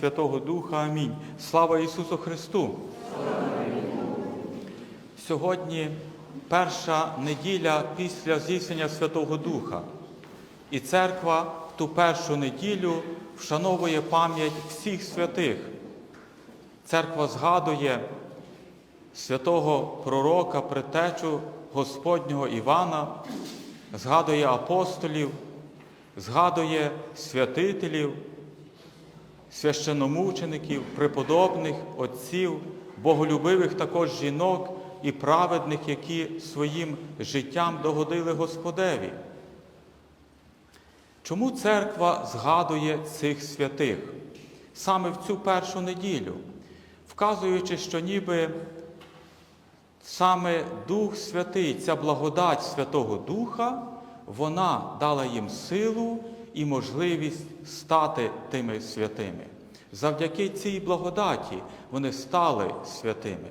Святого Духа. Амінь. Слава Ісусу Христу! Сьогодні перша неділя після здійснення Святого Духа. І церква в ту першу неділю вшановує пам'ять всіх святих. Церква згадує святого пророка, предтечу Господнього Івана, згадує апостолів, згадує святителів, священомучеників, преподобних, отців, боголюбивих також жінок і праведних, які своїм життям догодили Господеві. Чому церква згадує цих святих саме в цю першу неділю, вказуючи, що ніби саме Дух Святий, ця благодать Святого Духа, вона дала їм силу і можливість стати тими святими. Завдяки цій благодаті вони стали святими.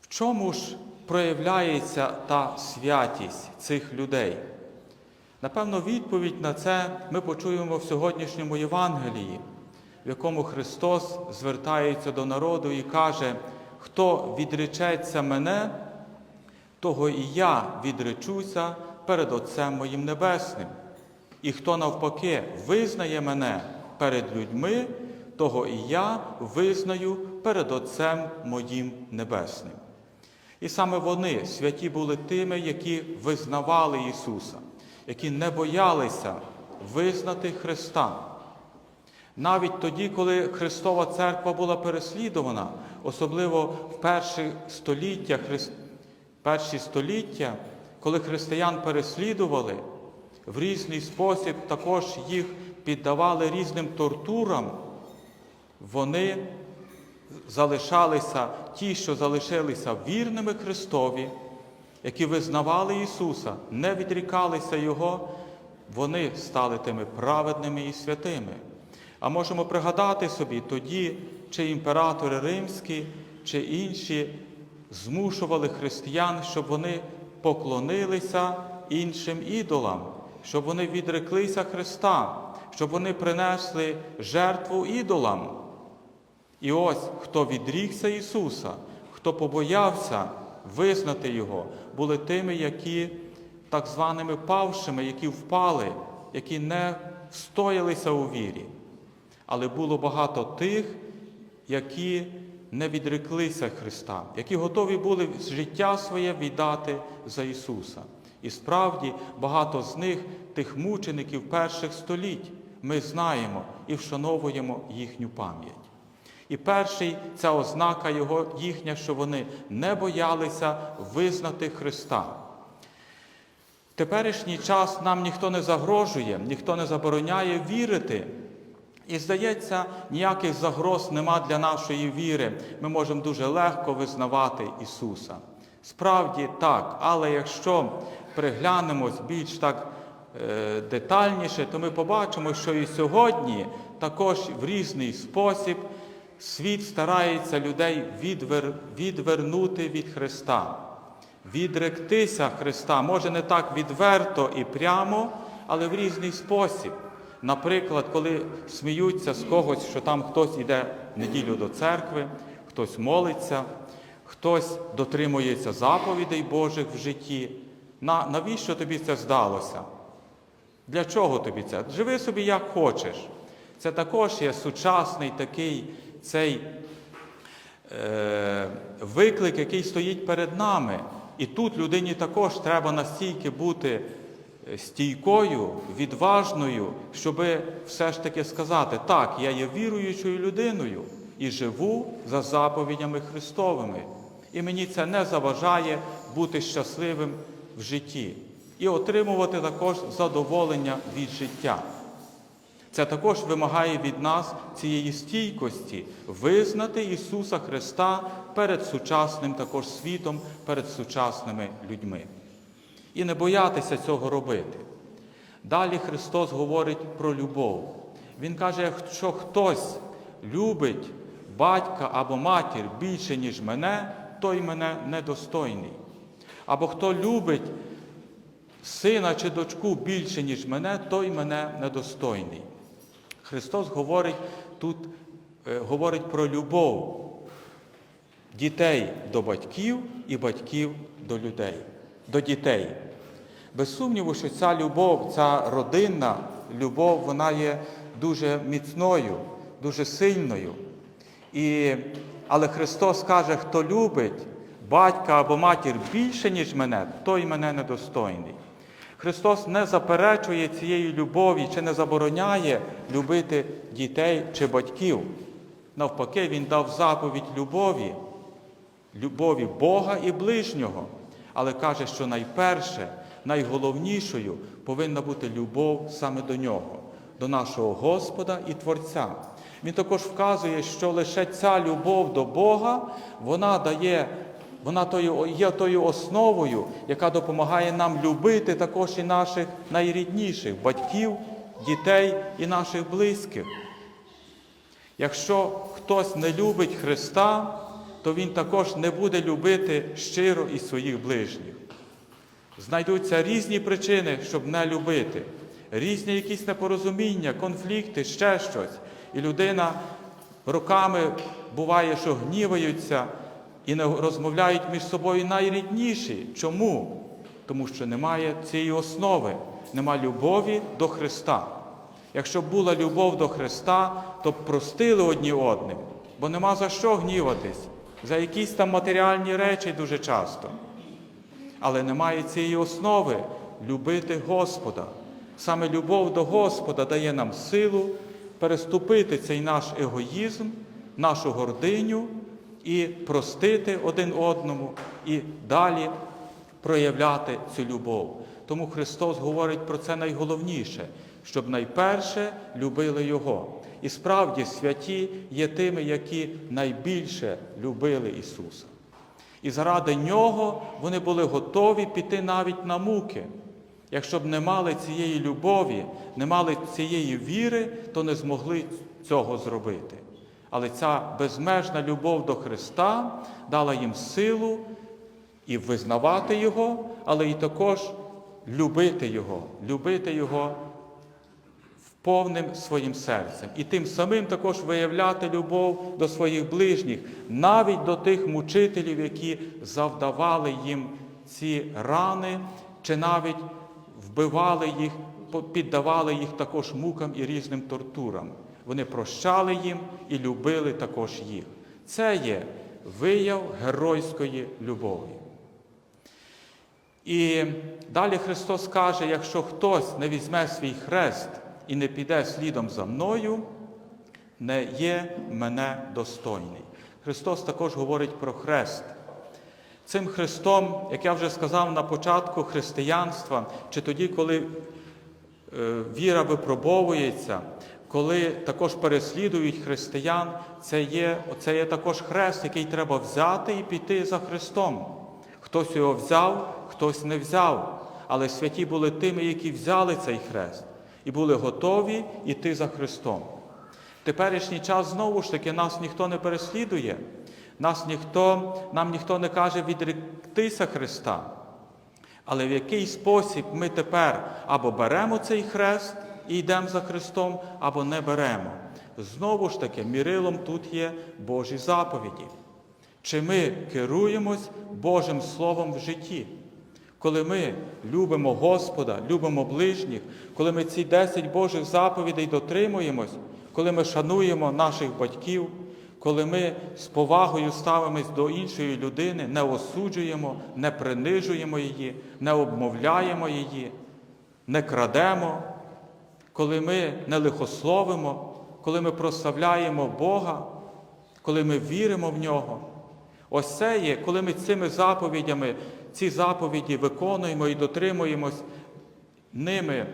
В чому ж проявляється та святість цих людей? Напевно, відповідь на це ми почуємо в сьогоднішньому Євангелії, в якому Христос звертається до народу і каже, хто відречеться мене, того і я відречуся перед Отцем моїм Небесним. І хто навпаки визнає мене перед людьми, того і я визнаю перед Отцем моїм Небесним. І саме вони, святі, були тими, які визнавали Ісуса, які не боялися визнати Христа. Навіть тоді, коли Христова Церква була переслідувана, особливо в перші століття, перші століття, коли християн переслідували, в різний спосіб також їх піддавали різним тортурам, вони залишалися ті, що залишилися вірними Христові, які визнавали Ісуса, не відрікалися Його, вони стали тими праведними і святими. А можемо пригадати собі тоді, чи імператори римські, чи інші змушували християн, щоб вони поклонилися іншим ідолам, щоб вони відреклися Христа, щоб вони принесли жертву ідолам. І ось хто відрікся Ісуса, хто побоявся визнати Його, були тими, які так званими павшими, які впали, які не встоялися у вірі. Але було багато тих, які не відреклися Христа, які готові були життя своє віддати за Ісуса. І справді багато з них, тих мучеників перших століть, ми знаємо і вшановуємо їхню пам'ять. І перший ця ознака його їхня, що вони не боялися визнати Христа. В теперішній час нам ніхто не загрожує, ніхто не забороняє вірити. І здається, ніяких загроз нема для нашої віри. Ми можемо дуже легко визнавати Ісуса. Справді так, але якщо приглянемось більш так е, детальніше, то ми побачимо, що і сьогодні також в різний спосіб світ старається людей відвер... відвернути від Христа, відректися Христа, може не так відверто і прямо, але в різний спосіб. Наприклад, коли сміються з когось, що там хтось йде в неділю до церкви, хтось молиться, хтось дотримується заповідей Божих в житті. На, навіщо тобі це здалося? Для чого тобі це? Живи собі як хочеш. Це також є сучасний такий цей е, виклик, який стоїть перед нами. І тут людині також треба настільки бути стійкою, відважною, щоб все ж таки сказати, так, я є віруючою людиною і живу за заповідями Христовими. І мені це не заважає бути щасливим в житті і отримувати також задоволення від життя. Це також вимагає від нас цієї стійкості визнати Ісуса Христа перед сучасним також світом, перед сучасними людьми. І не боятися цього робити. Далі Христос говорить про любов. Він каже, якщо хтось любить батька або матір більше, ніж мене, той мене недостойний. Або хто любить сина чи дочку більше, ніж мене, той мене недостойний. Христос говорить тут е, говорить про любов дітей до батьків і батьків до людей, до дітей. Без сумніву, що ця любов, ця родинна любов, вона є дуже міцною, дуже сильною. І, але Христос каже, хто любить батька або матір більше, ніж мене, той мене недостойний. Христос не заперечує цієї любові чи не забороняє любити дітей чи батьків. Навпаки, Він дав заповідь любові, любові Бога і ближнього. Але каже, що найперше, найголовнішою повинна бути любов саме до нього, до нашого Господа і Творця. Він також вказує, що лише ця любов до Бога, вона дає, вона є тою основою, яка допомагає нам любити також і наших найрідніших батьків, дітей і наших близьких. Якщо хтось не любить Христа, то він також не буде любити щиро і своїх ближніх. Знайдуться різні причини, щоб не любити, різні якісь непорозуміння, конфлікти, ще щось. І людина роками буває, що гніваються і не розмовляють між собою найрідніші. Чому? Тому що немає цієї основи, немає любові до Христа. Якщо б була любов до Христа, то б простили одні одним, бо нема за що гніватись, за якісь там матеріальні речі дуже часто. Але немає цієї основи любити Господа. Саме любов до Господа дає нам силу переступити цей наш егоїзм, нашу гординю і простити один одному, і далі проявляти цю любов. Тому Христос говорить про це найголовніше, щоб найперше любили Його. І справді святі є тими, які найбільше любили Ісуса. І заради Нього вони були готові піти навіть на муки. Якщо б не мали цієї любові, не мали цієї віри, то не змогли цього зробити. Але ця безмежна любов до Христа дала їм силу і визнавати Його, але і також любити Його, любити Його повним своїм серцем. І тим самим також виявляти любов до своїх ближніх, навіть до тих мучителів, які завдавали їм ці рани, чи навіть вбивали їх, піддавали їх також мукам і різним тортурам. Вони прощали їм і любили також їх. Це є вияв геройської любові. І далі Христос каже, якщо хтось не візьме свій хрест і не піде слідом за мною, не є мене достойний. Христос також говорить про хрест. Цим Христом, як я вже сказав на початку християнства, чи тоді, коли е, віра випробовується, коли також переслідують християн, це є, це є також хрест, який треба взяти і піти за Христом. Хтось його взяв, хтось не взяв. Але святі були тими, які взяли цей хрест і були готові йти за Христом. Теперішній час знову ж таки нас ніхто не переслідує, нас ніхто, нам ніхто не каже відректися Христа. Але в який спосіб ми тепер або беремо цей хрест і йдемо за Христом, або не беремо. Знову ж таки, мірилом тут є Божі заповіді. Чи ми керуємось Божим Словом в житті? Коли ми любимо Господа, любимо ближніх, коли ми ці 10 Божих заповідей дотримуємось, коли ми шануємо наших батьків, коли ми з повагою ставимось до іншої людини, не осуджуємо, не принижуємо її, не обмовляємо її, не крадемо, коли ми не лихословимо, коли ми прославляємо Бога, коли ми віримо в нього. Ось це є, коли ми цими заповідями, ці заповіді виконуємо і дотримуємось ними,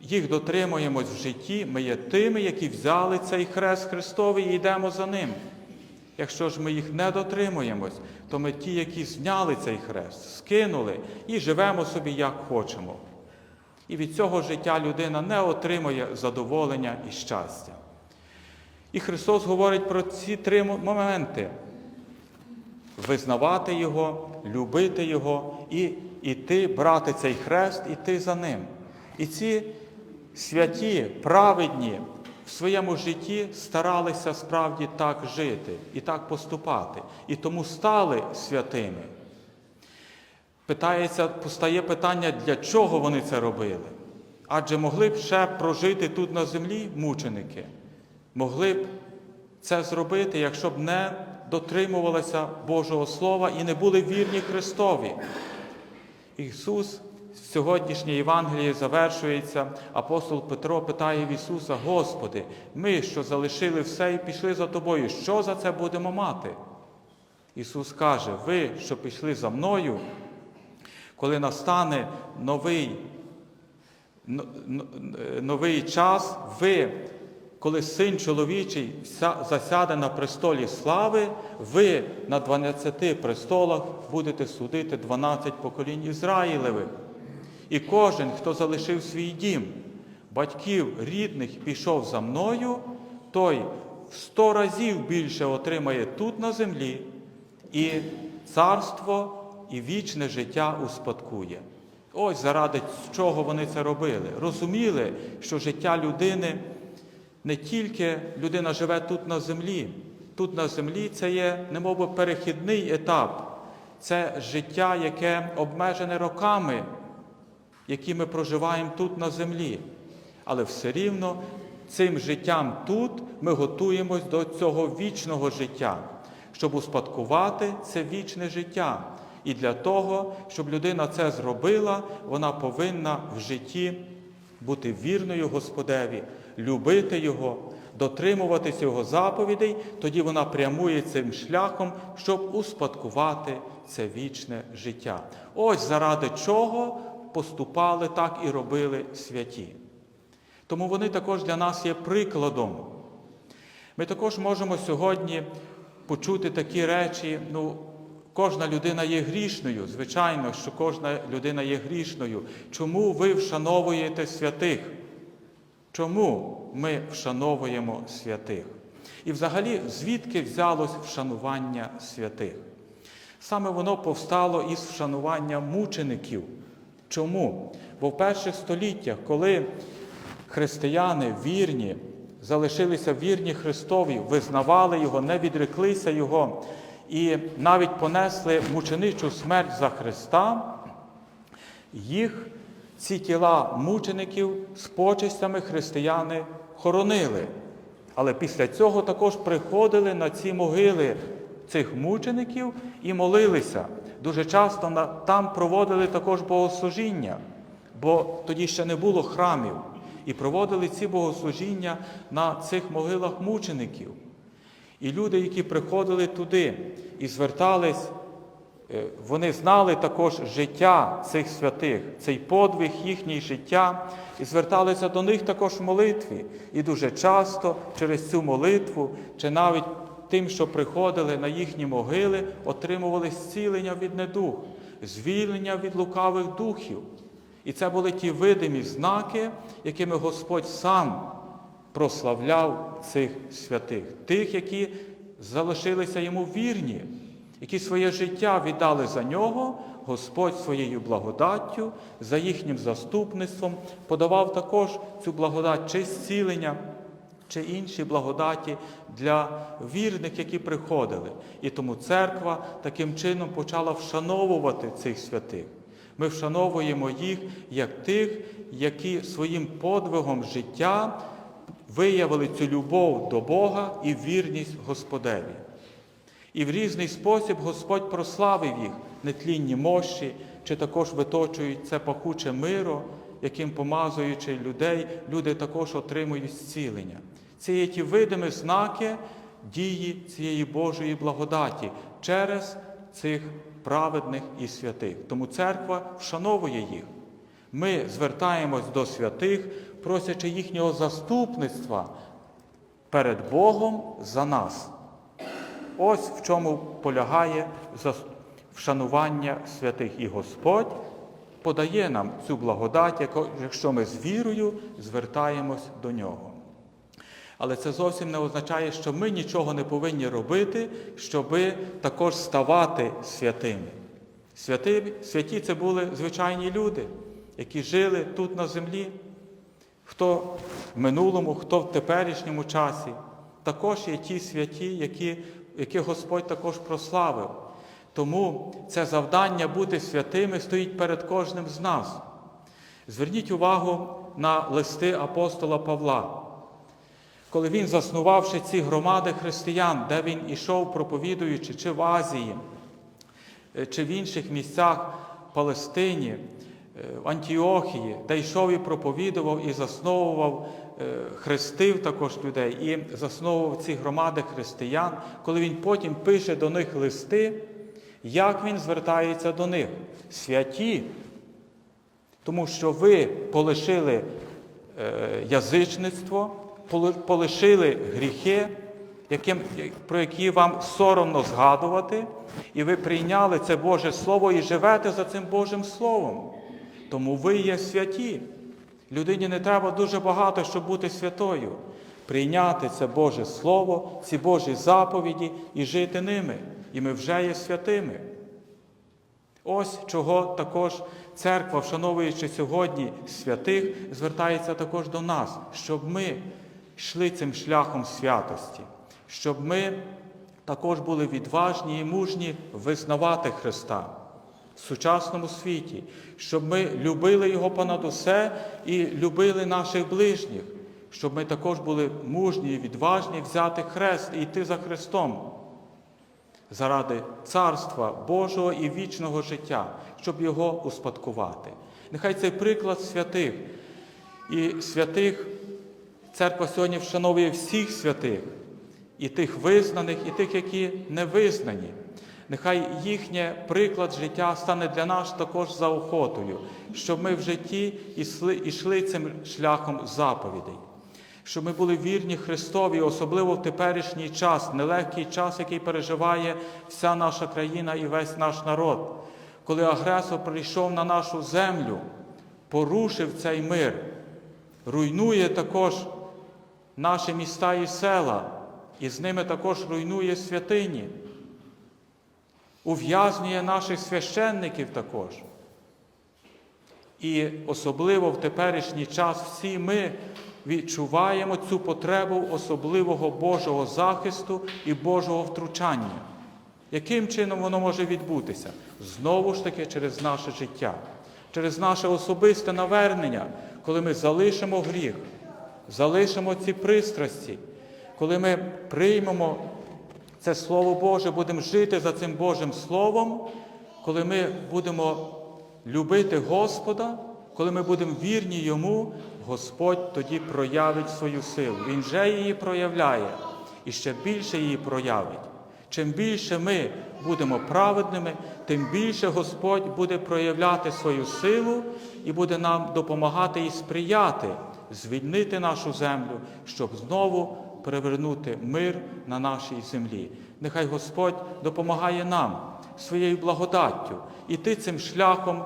їх дотримуємось в житті, ми є тими, які взяли цей хрест Христовий і йдемо за ним. Якщо ж ми їх не дотримуємось, то ми ті, які зняли цей хрест, скинули і живемо собі, як хочемо. І від цього життя людина не отримує задоволення і щастя. І Христос говорить про ці три моменти визнавати Його, любити Його і іти, брати цей хрест, іти за ним. І ці святі, праведні, в своєму житті старалися справді так жити і так поступати, і тому стали святими. Питається, постає питання, для чого вони це робили? Адже могли б ще прожити тут на землі мученики, могли б це зробити, якщо б не дотримувалися Божого Слова і не були вірні Христові. Ісус сьогоднішнє Євангеліє завершується. Апостол Петро питає в Ісуса: Господи, ми, що залишили все і пішли за Тобою, що за це будемо мати? Ісус каже: Ви, що пішли за мною, коли настане новий, н- новий час, ви, коли син чоловічий засяде на престолі слави, ви на 12 престолах будете судити 12 поколінь Ізраїлевих. І кожен, хто залишив свій дім, батьків, рідних, пішов за мною, той в сто разів більше отримає тут на землі, і царство і вічне життя успадкує. Ось заради чого вони це робили. Розуміли, що життя людини не тільки людина живе тут на землі. Тут на землі це є, немовби, перехідний етап. Це життя, яке обмежене роками, які ми проживаємо тут на землі. Але все рівно цим життям тут ми готуємось до цього вічного життя, щоб успадкувати це вічне життя. І для того, щоб людина це зробила, вона повинна в житті бути вірною Господеві, любити Його, дотримуватися Його заповідей, тоді вона прямує цим шляхом, щоб успадкувати це вічне життя. Ось заради чого поступали так і робили святі. Тому вони також для нас є прикладом. Ми також можемо сьогодні почути такі речі. Ну, кожна людина є грішною. Звичайно, що кожна людина є грішною. Чому ви вшановуєте святих? Чому ми вшановуємо святих? І взагалі, звідки взялось вшанування святих? Саме воно повстало із вшанування мучеників. Чому? Бо в перших століттях, коли християни вірні, залишилися вірні Христові, визнавали Його, не відреклися Його і навіть понесли мученичу смерть за Христа, їх ці тіла мучеників з почестями християни хоронили. Але після цього також приходили на ці могили цих мучеників і молилися. Дуже часто там проводили також богослужіння, бо тоді ще не було храмів. І проводили ці богослужіння на цих могилах мучеників. І люди, які приходили туди і звертались, е, вони знали також життя цих святих, цей подвиг їхній життя, і зверталися до них також в молитві. І дуже часто через цю молитву, чи навіть тим, що приходили на їхні могили, отримували зцілення від недух, звільнення від лукавих духів. І це були ті видимі знаки, якими Господь сам прославляв цих святих, тих, які залишилися йому вірні, які своє життя віддали за нього, Господь своєю благодаттю, за їхнім заступництвом подавав також цю благодать чи зцілення, чи інші благодаті для вірних, які приходили. І тому церква таким чином почала вшановувати цих святих. Ми вшановуємо їх як тих, які своїм подвигом життя виявили цю любов до Бога і вірність Господеві. І в різний спосіб Господь прославив їх нетлінні мощі, чи також виточують це пахуче миро, яким помазуючи людей, люди також отримують зцілення. Це є ті видимі знаки дії цієї Божої благодаті через цих праведних і святих. Тому церква вшановує їх. Ми звертаємось до святих, просячи їхнього заступництва перед Богом за нас. Ось в чому полягає вшанування святих. І Господь подає нам цю благодать, якщо ми з вірою звертаємось до нього. Але це зовсім не означає, що ми нічого не повинні робити, щоби також ставати святими. Святі, святі це були звичайні люди, які жили тут на землі. Хто в минулому, хто в теперішньому часі. Також є ті святі, які, які Господь також прославив. Тому це завдання бути святими стоїть перед кожним з нас. Зверніть увагу на листи апостола Павла. Коли він, заснувавши ці громади християн, де він ішов, проповідуючи, чи в Азії, чи в інших місцях Палестині, в Антіохії, де йшов і проповідував, і засновував, е, хрестив також людей, і засновував ці громади християн, коли він потім пише до них листи, як він звертається до них? Святі, тому що ви полишили е, язичництво, полишили гріхи, яким, про які вам соромно згадувати, і ви прийняли це Боже Слово і живете за цим Божим Словом. Тому ви є святі. Людині не треба дуже багато, щоб бути святою. Прийняти це Боже Слово, ці Божі заповіді і жити ними. І ми вже є святими. Ось чого також церква, вшановуючи сьогодні святих, звертається також до нас, щоб ми йшли цим шляхом святості, щоб ми також були відважні і мужні визнавати Христа в сучасному світі, щоб ми любили Його понад усе і любили наших ближніх, щоб ми також були мужні і відважні взяти хрест і йти за Христом заради Царства Божого і вічного життя, щоб його успадкувати. Нехай цей приклад святих і святих церква сьогодні вшановує всіх святих, і тих визнаних, і тих, які не визнані. Нехай їхнє приклад життя стане для нас також заохотою, щоб ми в житті ішли цим шляхом заповідей. Щоб ми були вірні Христові, особливо в теперішній час, нелегкий час, який переживає вся наша країна і весь наш народ, коли агресор прийшов на нашу землю, порушив цей мир, руйнує також наші міста і села, і з ними також руйнує святині, ув'язнює наших священників також. І особливо в теперішній час всі ми відчуваємо цю потребу особливого Божого захисту і Божого втручання. Яким чином воно може відбутися? Знову ж таки через наше життя, через наше особисте навернення, коли ми залишимо гріх, залишимо ці пристрасті, коли ми приймемо це Слово Боже, будемо жити за цим Божим Словом, коли ми будемо любити Господа, коли ми будемо вірні Йому, Господь тоді проявить свою силу. Він вже її проявляє і ще більше її проявить. Чим більше ми будемо праведними, тим більше Господь буде проявляти свою силу і буде нам допомагати і сприяти, звільнити нашу землю, щоб знову перевернути мир на нашій землі. Нехай Господь допомагає нам своєю благодаттю іти цим шляхом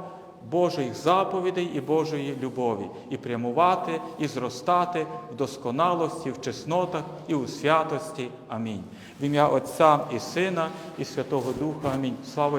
Божих заповідей і Божої любові, і прямувати, і зростати в досконалості, в чеснотах і у святості. Амінь. В ім'я Отця і Сина, і Святого Духа. Амінь. Слава!